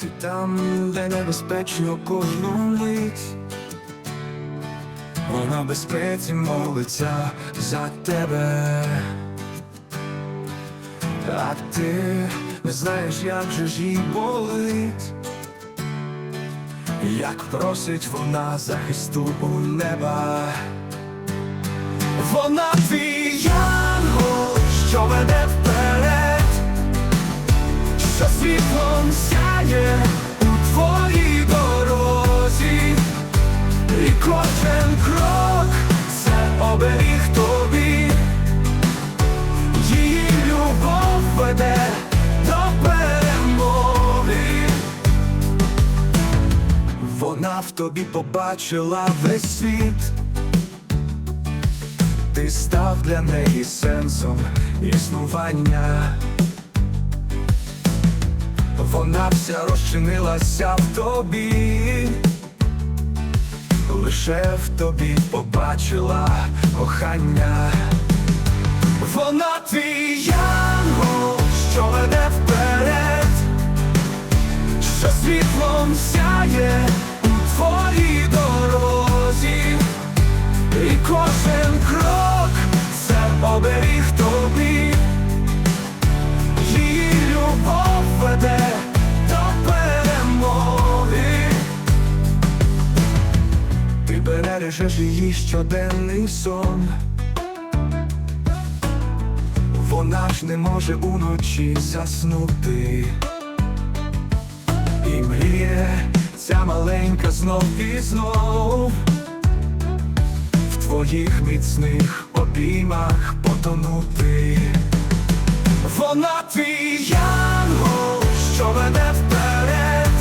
Ти там, де небезпечно кожну мить. Вона безпеці молиться за тебе. А ти не знаєш, як же ж їй болить. Як просить вона захисту у неба. Вона твій янгол, що веде вперед, кожен крок це оберіг тобі, її любов веде до перемоги. Вона в тобі побачила весь світ. Ти став для неї сенсом існування. Вона вся розчинилася в тобі, лише в тобі побачила кохання. Вона твій янгол, що веде бережеш її щоденний сон. Вона ж не може уночі заснути. І мріє ця маленька знов і знов в твоїх міцних обіймах потонути. Вона твій янгол, що веде вперед,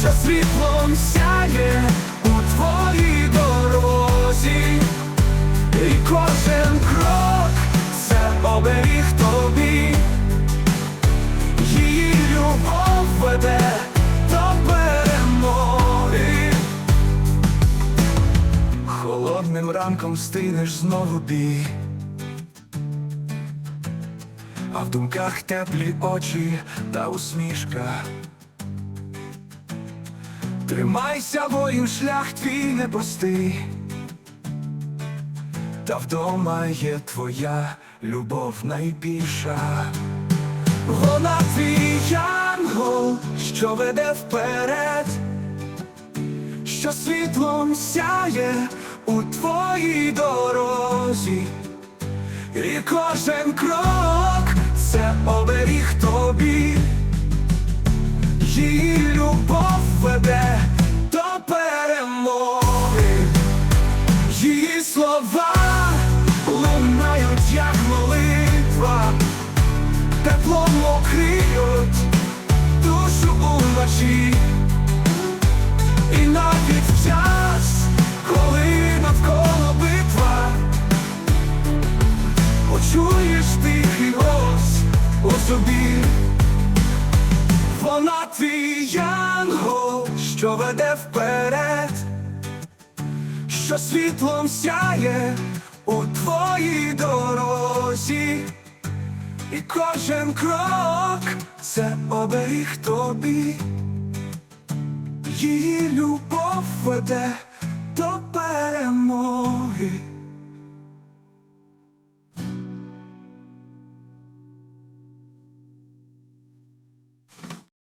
що світлом сяє це оберіг тобі, її любов веде до перемоги. Холодним ранком стинеш знову бій, а в думках теплі очі та усмішка. Тримайся, воїн, шлях твій непростий, та вдома є твоя любов найбільша. Вона твій янгол, що веде вперед. Що світлом сяє у твоїй дорозі, і кожен крок це оберіг тобі, її любов веде до перемоги, її слова теплом окриють душу уночі. І навіть в час, коли навколо битва, почуєш тихий голос у собі, вона твій янгол, що веде вперед, що світлом сяє і кожен крок це оберіг тобі. Її любов веде до перемоги.